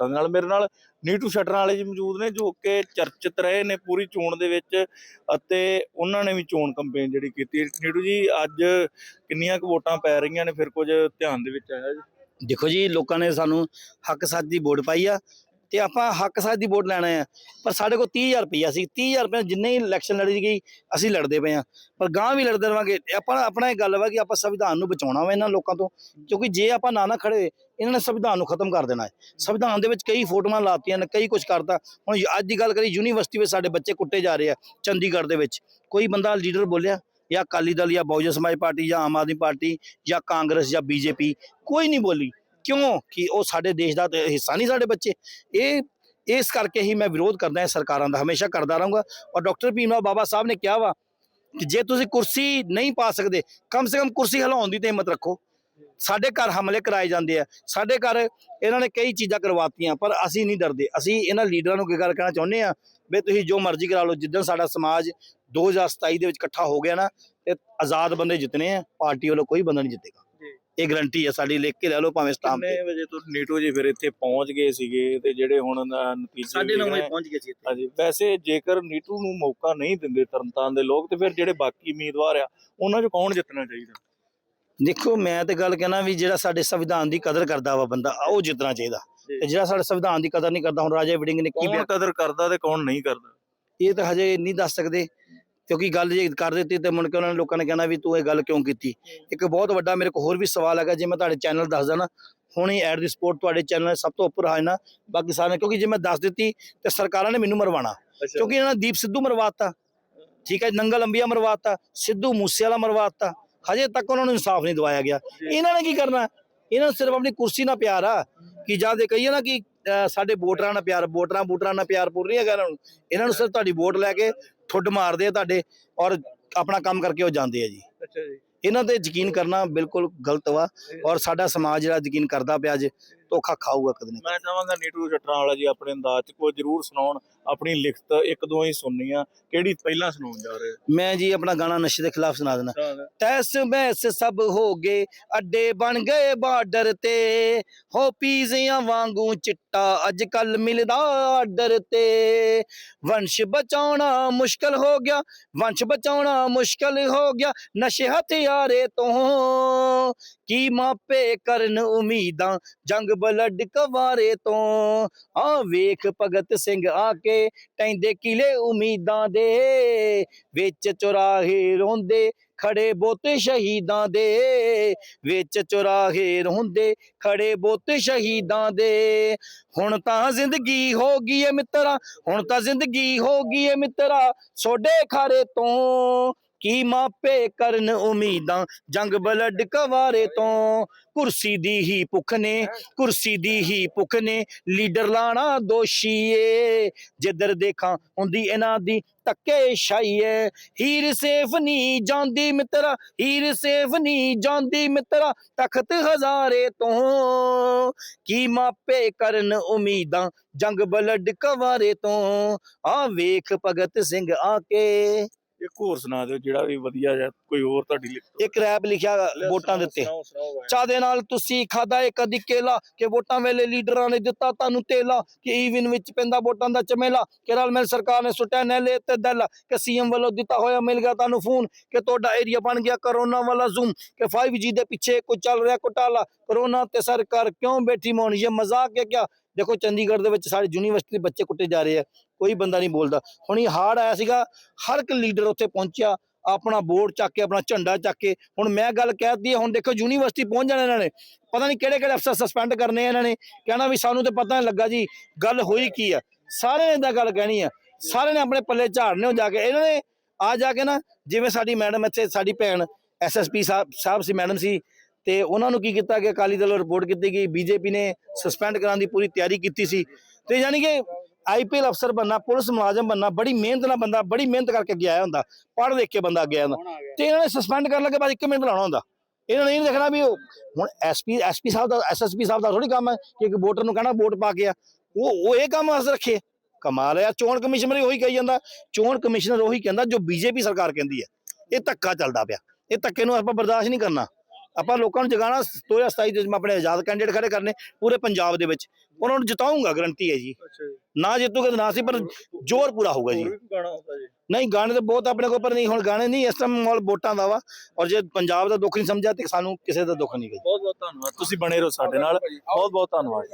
ਵੋਟਾਂ ਨਾਲ ਮੇਰੇ ਨਾਲ ਨੀਟੂ ਸ਼ਟਰ ਵਾਲੇ ਜੀ ਮੌਜੂਦ ਨੇ ਜੋ ਕਿ ਚਰਚਿਤ ਰਹੇ ਨੇ ਪੂਰੀ ਚੋਣ ਦੇ ਵਿੱਚ ਅਤੇ ਉਹਨਾਂ ਨੇ ਵੀ ਚੋਣ ਕੰਪੇਨ ਜਿਹੜੀ ਕੀਤੀ। ਨੀਟੂ ਜੀ, ਅੱਜ ਕਿੰਨੀਆਂ ਕੁ ਵੋਟਾਂ ਪੈ ਰਹੀਆਂ ਨੇ? ਫਿਰ ਕੁਝ ਧਿਆਨ ਦੇ ਵਿੱਚ ਆਇਆ ਜੀ। ਦੇਖੋ ਜੀ, ਲੋਕਾਂ ਨੇ ਸਾਨੂੰ ਹੱਕ ਸੱਚ ਦੀ ਵੋਟ ਪਾਈ ਆ ਤੇ ਆਪਾਂ ਹੱਕ ਸੱਚ ਦੀ ਵੋਟ ਲੈਣਾ ਆ। ਪਰ ਸਾਡੇ ਕੋਲ 30000 ਰੁਪਈਆ ਸੀ। 30000 ਰੁਪਏ ਨਾਲ ਜਿੰਨੇ ਹੀ ਇਲੈਕਸ਼ਨ ਲੜੀ ਗਈ, ਅਸੀਂ ਲੜਦੇ ਪਏ ਆ। ਪਰ ਗਾਂ ਵੀ ਲੜਦੇ ਰਵਾਂਗੇ। ਆਪਾਂ ਆਪਣਾ ਇਹ ਗੱਲ ਵਾ ਕਿ ਆਪਾਂ ਸੰਵਿਧਾਨ ਨੂੰ ਬਚਾਉਣਾ ਵਾ ਇਹਨਾਂ ਲੋਕਾਂ ਤੋਂ। ਕਿਉਂਕਿ ਜੇ ਆਪਾਂ ਨਾ ਨਾ ਖੜੇ ਇਹਨਾਂ ਨੇ ਸੰਵਿਧਾਨ ਨੂੰ ਖਤਮ ਕਰ ਦੇਣਾ ਹੈ। ਸੰਵਿਧਾਨ ਦੇ ਵਿੱਚ ਕਈ ਫੋਟੋਆਂ ਲਾਤੀਆਂ ਨੇ, ਕਈ ਕੁਝ ਕਰਤਾ। ਹੁਣ ਅੱਜ ਦੀ ਗੱਲ ਕਰੀ ਯੂਨੀਵਰਸਿਟੀ ਵਿੱਚ ਸਾਡੇ ਬੱਚੇ ਕੁੱਟੇ ਜਾ ਰਹੇ ਆ ਚੰਡੀਗੜ੍ਹ ਦੇ ਵਿੱਚ। ਕੋਈ ਬੰਦਾ ਲੀਡਰ ਬੋਲਿਆ ਜਾਂ ਅਕਾਲੀ ਦਲ ਜਾਂ ਬਹੁਜਨ ਸਮਾਜ ਪਾਰਟੀ ਜਾਂ ਆਮ ਆਦਮੀ ਪਾਰਟੀ ਜਾਂ ਕਾਂਗਰਸ ਜਾਂ ਬੀਜੇਪੀ, ਕੋਈ ਨਹੀਂ ਬੋਲੀ। ਕਿਉਂ? ਕਿ ਉਹ ਸਾਡੇ ਦੇਸ਼ ਦਾ ਹਿੱਸਾ ਨਹੀਂ ਸਾਡੇ ਬੱਚੇ। ਇਹ, ਇਸ ਕਰਕੇ ਹੀ ਮੈਂ ਵਿਰੋਧ ਕਰਦਾ ਹਾਂ ਸਰਕਾਰਾਂ ਦਾ, ਹਮੇਸ਼ਾ ਕਰਦਾ ਰਹੂੰਗਾ। ਔਰ ਡਾਕਟਰ ਭੀਮਾ ਬਾਬਾ ਸਾਹਿਬ ਨੇ ਕਿਹਾ ਵਾ ਕਿ ਜੇ ਤੁਸੀਂ ਕੁਰਸੀ ਨਹੀਂ ਪਾ ਸਕਦੇ, ਕਮ ਸੇ ਕਮ ਕੁਰਸੀ ਹਿਲਾਉਣ ਦੀ ਤੇ ਹਿੰਮਤ ਰੱਖੋ। ਸਾਡੇ ਘਰ ਹਮਲੇ ਕਰਾਏ ਜਾਂਦੇ ਆ। ਸਾਡੇ ਘਰ ਇਹਨਾਂ ਨੇ ਕਈ ਚੀਜ਼ਾਂ ਕਰਵਾਤੀਆਂ ਪਰ ਅਸੀਂ ਨਹੀਂ ਡਰਦੇ। ਅਸੀਂ ਇਹਨਾਂ ਲੀਡਰਾਂ ਨੂੰ ਕੀ ਗੱਲ ਕਹਿਣਾ ਚਾਹੁੰਦੇ ਆ ਵੀ ਤੁਸੀਂ ਜੋ ਮਰਜ਼ੀ ਕਰਾ ਲਓ ਜਿੱਦਣ ਸਾਡਾ ਸਮਾਜ 2027 ਦੇ ਵਿੱਚ ਇਕੱਠਾ ਹੋ ਗਿਆ ਨਾ ਤੇ ਆਜ਼ਾਦ ਬੰਦੇ ਜਿੱਤਨੇ ਆ ਪਾਰਟੀ ਵੱਲੋਂ ਕੋਈ ਬੰਦਾ ਨਹੀਂ ਜਿੱਤੇਗਾ। ਜੀ। ਇਹ ਗਰੰਟੀ ਹੈ ਸਾਡੀ ਲਿਖ ਕੇ ਲੈ ਲਓ ਭਾਵੇਂ ਸਟਾਂਪ ਕਿੰਨੇ ਵਜੇ ਤੋਂ ਨੀਟੂ ਜੀ ਫਿਰ ਇੱਥੇ ਪਹੁੰਚ ਗਏ ਸੀਗੇ ਤੇ ਜਿਹੜੇ ਹੁਣ ਨਤੀਜੇ ਸਾਡੇ ਆ- ਪਹੁੰਚ ਗਏ ਸੀ ਇੱਥੇ। ਹਾਂਜੀ ਵੈਸੇ ਜੇਕਰ ਨੀਟੂ ਨੂੰ ਮੌਕਾ ਨਹੀਂ ਦਿੰਦੇ ਤਰਨਤਾਰਨ ਦੇ ਲੋਕ ਤੇ ਫਿਰ ਜਿਹੜੇ ਬਾਕੀ ਉਮੀਦਵਾਰ ਆ ਉਹਨਾਂ 'ਚ ਕੌਣ ਜਿੱਤਣਾ ਚਾਹੀਦਾ? ਦੇਖੋ ਮੈਂ ਤੇ ਗੱਲ ਕਹਿਣਾ ਵੀ ਜਿਹੜਾ ਸਾਡੇ ਸੰਵਿਧਾਨ ਦੀ ਕਦਰ ਕਰਦਾ ਵਾ ਬੰਦਾ ਉਹ ਜਿੱਤਣਾ ਚਾਹੀਦਾ। ਤੇ ਜਿਹੜਾ ਸਾਡੇ ਸੰਵਿਧਾਨ ਦੀ ਕਦਰ ਨਹੀਂ ਕਰਦਾ ਹੁਣ ਰਾਜਾ ਵਿਡਿੰਗ ਨੇ ਕੀ ਕੌਣ ਕਦਰ ਕਰਦਾ ਤੇ ਕੌਣ ਨਹੀਂ ਕਰਦਾ? ਇਹ ਤਾਂ ਹਜੇ ਨਹੀਂ ਦੱਸ ਸਕਦੇ ਕਿਉਂਕਿ ਗੱਲ ਜੇ ਕਰ ਦਿੱਤੀ ਤੇ ਮੁੜ ਕੇ ਉਹਨਾਂ ਨੇ ਲੋਕਾਂ ਨੇ ਕਹਿਣਾ ਵੀ ਤੂੰ ਇਹ ਗੱਲ ਕਿਉਂ ਕੀਤੀ? ਇੱਕ ਬਹੁਤ ਵੱਡਾ ਮੇਰੇ ਕੋਲ ਹੋਰ ਵੀ ਸਵਾਲ ਹੈਗਾ ਜੇ ਮੈਂ ਤੁਹਾਡੇ ਚੈਨਲ ਦੱਸਦਾ ਨਾ ਹੁਣੇ ਐਡ ਦੀ ਸਪੋਰਟ ਤੁਹਾਡੇ ਚੈਨਲ ਸਭ ਤੋਂ ਉੱਪਰ ਆ ਜਾਣਾ ਬਾਕੀ ਸਾਰੇ ਕਿਉਂਕਿ ਜੇ ਮੈਂ ਦੱਸ ਦਿੱਤੀ ਤੇ ਸਰਕਾਰਾਂ ਨੇ ਮੈਨੂੰ ਮਰਵਾਣਾ ਕਿਉਂਕਿ ਇਹਨਾਂ ਨੇ ਦੀਪ ਸਿੱਧੂ ਮਰਵਾਤਾ ਠੀਕ ਹੈ ਨੰਗਲ ਅੰਬੀਆ ਮਰਵਾਤਾ ਸਿੱਧੂ ਮੂਸੇ ਵਾਲਾ ਮਰਵਾਤਾ ਹਜੇ ਤੱਕ ਉਹਨਾਂ ਨੂੰ ਇਨਸਾਫ ਨਹੀਂ ਦਵਾਇਆ ਗਿਆ। ਇਹਨਾਂ ਨੇ ਕੀ ਕਰਨਾ? ਇਹਨਾਂ ਨੂੰ ਸਿਰਫ ਆਪਣੀ ਕੁਰਸੀ ਨਾਲ ਪਿਆਰ ਆ ਕਿ ਜਾਂ ਦੇ ਕਹੀਏ ਨਾ ਕਿ ਸਾਡੇ ਵੋਟਰਾਂ ਨਾਲ ਪਿਆਰ ਵੋਟਰਾਂ ਵੋਟਰਾਂ ਨਾਲ ਪਿਆਰ ਪੂਰ ਨਹੀਂ ਹੈਗਾ ਇਹਨਾਂ ਨੂੰ। ਇਹਨਾਂ ਨੂੰ ਸਿਰਫ ਤੁਹਾਡੀ ਵੋਟ ਲੈ ਕੇ ਠੁੱਡ ਮਾਰਦੇ ਆ ਤੁਹਾਡੇ ਔਰ ਆਪਣਾ ਕੰਮ ਕਰਕੇ ਉਹ ਜਾਂਦੇ ਆ ਜੀ। ਅੱਛਾ ਜੀ। ਇਹਨਾਂ ਤੇ ਯਕੀਨ ਕਰਨਾ ਬਿਲਕੁਲ ਗਲਤ ਵਾ ਔਰ ਸਾਡਾ ਸਮਾਜ ਜਿਹੜਾ ਯਕੀਨ ਕਰਦਾ ਪਿਆ ਅੱਜ ਧੋਖਾ ਖਾਊਗਾ ਕਦੇ ਨਾ ਮੈਂ ਚਾਹਾਂਗਾ ਨੀਟੂ ਜੱਟਾਂ ਵਾਲਾ ਜੀ ਆਪਣੇ ਅੰਦਾਜ਼ 'ਚ ਕੋਈ ਜ਼ਰੂਰ ਸੁਣਾਉਣ ਆਪਣੀ ਲਿਖਤ ਇੱਕ ਦੋ ਹੀ ਸੁਣਨੀ ਆ। ਕਿਹੜੀ ਪਹਿਲਾਂ ਸੁਣਾਉਣ ਜਾ ਰਹੇ ਮੈਂ ਜੀ ਆਪਣਾ ਗਾਣਾ ਨਸ਼ੇ ਦੇ ਖਿਲਾਫ ਸੁਣਾ ਦੇਣਾ ਟੈਸ ਮੈਸ ਸਭ ਹੋ ਗਏ ਅੱਡੇ ਬਣ ਗਏ ਬਾਰਡਰ ਤੇ। ਹੋ ਪੀਜ਼ਿਆਂ ਵਾਂਗੂ ਚਿੱਟਾ ਅੱਜ ਕੱਲ ਮਿਲਦਾ ਆਰਡਰ ਤੇ। ਵੰਸ਼ ਬਚਾਉਣਾ ਮੁਸ਼ਕਲ ਹੋ ਗਿਆ ਵੰਸ਼ ਬਚਾਉਣਾ ਮੁਸ਼ਕਲ ਹੋ ਗਿਆ। ਨਸ਼ੇ ਹਥਿਆਰੇ ਤੋਂ ਕੀ ਮਾਪੇ ਕਰਨ ਉਮੀਦਾਂ ਜੰਗ ਬਲੱਡ ਕਵਾਰੇ ਤੋਂ। ਆ ਵੇਖ ਭਗਤ ਸਿੰਘ ਆ ਕੇ ਟੈਂਦੇ ਕਿਲੇ ਉਮੀਦਾਂ ਦੇ, ਵਿੱਚ ਚੁਰਾਹੇ ਰੋਂਦੇ ਖੜੇ ਬੋਤੇ ਸ਼ਹੀਦਾਂ ਦੇ, ਵਿੱਚ ਚੁਰਾਹੇ ਰੋਂਦੇ ਖੜੇ ਬੋਤੇ ਸ਼ਹੀਦਾਂ ਦੇ। ਹੁਣ ਤਾਂ ਜ਼ਿੰਦਗੀ ਹੋ ਗਈ ਏ ਮਿੱਤਰਾ, ਹੁਣ ਤਾਂ ਜ਼ਿੰਦਗੀ ਹੋ ਗਈ ਏ ਮਿੱਤਰਾ ਸੋਡੇ ਖਾਰੇ ਤੋਂ। ਕੀ ਮਾਪੇ ਕਰਨ ਉਮੀਦਾਂ? ਜੰਗ ਬਲੱਡ ਕਵਾਰੇ ਤੋਂ। ਕੁਰਸੀ ਦੀ ਹੀ ਭੁੱਖ ਨੇ, ਕੁਰਸੀ ਦੀ ਹੀ ਭੁੱਖ ਨੇ। ਲੀਡਰ ਲਾਣਾ ਦੋਸ਼ੀ ਏ ਜਿੱਧਰ ਦੇਖਾਂ ਹੁੰਦੀ ਇਹਨਾਂ ਦੀ ਧੱਕੇ ਸ਼ਾਈਏ ਹੀਰ ਸੇਫ ਨਹੀਂ ਜਾਂਦੀ ਮਿੱਤਰਾ, ਹੀਰ ਸੇਫ ਨਹੀਂ ਜਾਂਦੀ ਮਿੱਤਰਾ ਤਖਤ ਹਜ਼ਾਰੇ ਤੋਂ। ਕੀ ਮਾਪੇ ਕਰਨ ਉਮੀਦਾਂ? ਜੰਗ ਬਲੱਡ ਕਵਾਰੇ ਤੋਂ। ਆ ਵੇਖ ਭਗਤ ਸਿੰਘ ਆ ਕੇ। ਇੱਕ ਹੋਰ ਸੁਣਾ ਦਿਓ ਜਿਹੜਾ ਵੀ ਵਧੀਆ ਜਿਹਾ ਕੋਈ ਹੋਰ ਤੁਹਾਡੀ ਲਿਖਤ ਇੱਕ ਰੈਪ ਲਿਖਿਆ ਵੋਟਾਂ ਦੇ ਉੱਤੇ। ਚਾਹ ਦੇ ਨਾਲ ਤੁਸੀਂ ਖਾਦਾ ਏ ਕਦੀ ਕੇਲਾ ਕਿ ਵੋਟਾਂ ਵੇਲੇ ਲੀਡਰਾਂ ਨੇ ਦਿੱਤਾ ਤੁਹਾਨੂੰ ਤੇਲਾ ਕਿ ਈਵਨ ਵਿੱਚ ਪੈਂਦਾ ਵੋਟਾਂ ਦਾ ਚਮੇਲਾ ਕਿ ਰਲ ਮਿਲ ਸਰਕਾਰ ਨੇ ਸੁੱਟਿਆ ਨੈਲੇ ਤੇ ਦਲ ਕਿ ਸੀਐਮ ਵੱਲੋਂ ਦਿੱਤਾ ਹੋਇਆ ਮਿਲ ਗਿਆ ਤੁਹਾਨੂੰ ਫੋਨ ਕਿ ਤੁਹਾਡਾ ਏਰੀਆ ਬਣ ਗਿਆ ਕਰੋਨਾ ਵਾਲਾ ਜ਼ੂਮ ਕਿ 5G ਦੇ ਪਿੱਛੇ ਕੁਝ ਚੱਲ ਰਿਹਾ ਘੁਟਾਲਾ। ਕਰੋਨਾ ਤੇ ਸਰਕਾਰ ਕਿਉਂ ਬੈਠੀ ਮੌਨ ਇਹ ਮਜ਼ਾਕ ਹੈ ਕਿਆ? ਦੇਖੋ ਚੰਡੀਗੜ੍ਹ ਦੇ ਵਿੱਚ ਸਾਡੇ ਯੂਨੀਵਰਸਿਟੀ ਦੇ ਬੱਚੇ ਕੁੱਟੇ ਜਾ ਰਹੇ ਆ, ਕੋਈ ਬੰਦਾ ਨਹੀਂ ਬੋਲਦਾ। ਹੁਣ ਇਹ ਹਾਰਡ ਆਇਆ ਸੀਗਾ, ਹਰ ਇੱਕ ਲੀਡਰ ਉੱਥੇ ਪਹੁੰਚਿਆ, ਆਪਣਾ ਬੋਰਡ ਚੱਕ ਕੇ, ਆਪਣਾ ਝੰਡਾ ਚੱਕ ਕੇ। ਹੁਣ ਮੈਂ ਗੱਲ ਕਹਿਤੀ ਹੈ, ਹੁਣ ਦੇਖੋ ਯੂਨੀਵਰਸਿਟੀ ਪਹੁੰਚ ਜਾਣਾ ਇਹਨਾਂ ਨੇ। ਪਤਾ ਨਹੀਂ ਕਿਹੜੇ ਕਿਹੜੇ ਅਫਸਰ ਸਸਪੈਂਡ ਕਰਨੇ ਆ ਇਹਨਾਂ ਨੇ। ਕਹਿਣਾ ਵੀ ਸਾਨੂੰ ਤੇ ਪਤਾ ਨਹੀਂ ਲੱਗਾ ਜੀ, ਗੱਲ ਹੋਈ ਕੀ ਆ। ਸਾਰੇ ਨੇ ਏਦਾਂ ਗੱਲ ਕਹਿਣੀ ਆ। ਸਾਰੇ ਨੇ ਆਪਣੇ ਪੱਲੇ ਝਾੜਨੇ ਹੋ ਜਾ ਕੇ। ਇਹਨਾਂ ਨੇ ਆ ਜਾ ਕੇ ਨਾ, ਜਿਵੇਂ ਸਾਡੀ ਮੈਡਮ ਇੱਥੇ, ਸਾਡੀ ਭੈਣ ਐਸਐਸਪੀ ਸਾਹਿਬ ਸਾਹਿਬ ਸੀ, ਮੈਡਮ ਸੀ ਤੇ ਉਹਨਾਂ ਨੂੰ ਕੀ ਕੀਤਾ ਕਿ ਅਕਾਲੀ ਦਲ ਰਿਪੋਰਟ ਕੀਤੀ ਗਈ। ਬੀਜੇਪੀ ਨੇ ਸਸਪੈਂਡ ਕਰਾਉਣ ਦੀ ਪੂਰੀ ਤਿਆਰੀ ਕੀਤੀ ਸੀ। ਤੇ ਯਾਨੀ ਕਿ ਆਈਪੀਐਲ ਅਫਸਰ ਬੰਨਾ ਪੁਲਿਸ ਮੁਲਾਜ਼ਮ ਬੰਨਾ ਬੜੀ ਮਿਹਨਤ ਨਾਲ ਬੰਦਾ ਬੜੀ ਮਿਹਨਤ ਕਰਕੇ ਗਿਆ ਹੁੰਦਾ। ਪੜ੍ਹ ਲਿਖ ਕੇ ਬੰਦਾ ਅੱਗੇ ਆਉਂਦਾ ਤੇ ਇਹਨਾਂ ਨੇ ਸਸਪੈਂਡ ਕਰਨ ਲੱਗੇ ਬਾਅਦ ਇੱਕ ਮਿੰਟ ਲਾਉਣਾ ਹੁੰਦਾ। ਇਹਨਾਂ ਨੇ ਇਹ ਨੀ ਦੇਖਣਾ ਵੀ ਉਹ ਹੁਣ ਐਸਪੀ ਐਸਪੀ ਸਾਹਿਬ ਦਾ ਐਸਐਸਪੀ ਸਾਹਿਬ ਦਾ ਥੋੜੀ ਕੰਮ ਹੈ ਕਿ ਇੱਕ ਵੋਟਰ ਨੂੰ ਕਹਿਣਾ ਵੋਟ ਪਾ ਕੇ ਆ। ਉਹ ਉਹ ਇਹ ਕੰਮ ਵਾਸਤੇ ਰੱਖੇ। ਕਮਾਲ ਹੈ ਚੋਣ ਕਮਿਸ਼ਨਰ ਉਹੀ ਕਹੀ ਜਾਂਦਾ। ਚੋਣ ਕਮਿਸ਼ਨਰ ਉਹੀ ਕਹਿੰਦਾ ਜੋ ਬੀਜੇਪੀ ਸਰਕਾਰ ਕਹਿੰਦੀ ਹੈ। ਇਹ ਧੱਕਾ ਚੱਲਦਾ ਪਿਆ। ਇਹ ਧੱਕੇ ਨੂੰ ਆਪਾਂ ਬਰਦਾਸ਼ਤ ਨਹੀਂ ਕਰਨਾ। ਆਪਾਂ ਲੋਕਾਂ ਨੂੰ ਜਗਾਣਾ 2027 ਦੇ ਵਿੱਚ ਮੈਂ ਆਪਣੇ ਆਜ਼ਾਦ ਕੈਂਡੀਡੇਟ ਖੜੇ ਕਰਨੇ ਪੂਰੇ ਪੰਜਾਬ ਦੇ ਵਿੱਚ। ਉਹਨਾਂ ਨੂੰ ਜਿਤਾਉਂਗਾ ਗਰੰਟੀ ਹੈ ਜੀ। ਅੱਛਾ ਜੀ। ਨਾ ਜਿੱਤੂਗਾ ਤਾਂ ਨਾ ਸੀ ਪਰ ਜ਼ੋਰ ਪੂਰਾ ਹੋਊਗਾ ਜੀ। ਨਹੀਂ ਗਾਣੇ ਤਾਂ ਬਹੁਤ ਆਪਣੇ ਕੋਲ ਪਰ ਨਹੀਂ ਹੁਣ ਗਾਣੇ ਨਹੀਂ ਇਸ ਟਾਈਮ ਮਾਹੌਲ ਵੋਟਾਂ ਦਾ ਵਾ। ਔਰ ਜੇ ਪੰਜਾਬ ਦਾ ਦੁੱਖ ਨਹੀਂ ਸਮਝਿਆ ਤੇ ਸਾਨੂੰ ਕਿਸੇ ਦਾ ਦੁੱਖ ਨਹੀਂ ਗਾ ਜੀ। ਬਹੁਤ ਬਹੁਤ ਧੰਨਵਾਦ। ਤੁਸੀਂ ਬਣੇ ਰਹੋ ਸਾਡੇ ਨਾਲ। ਬਹੁਤ ਬਹੁਤ ਧੰਨਵਾਦ।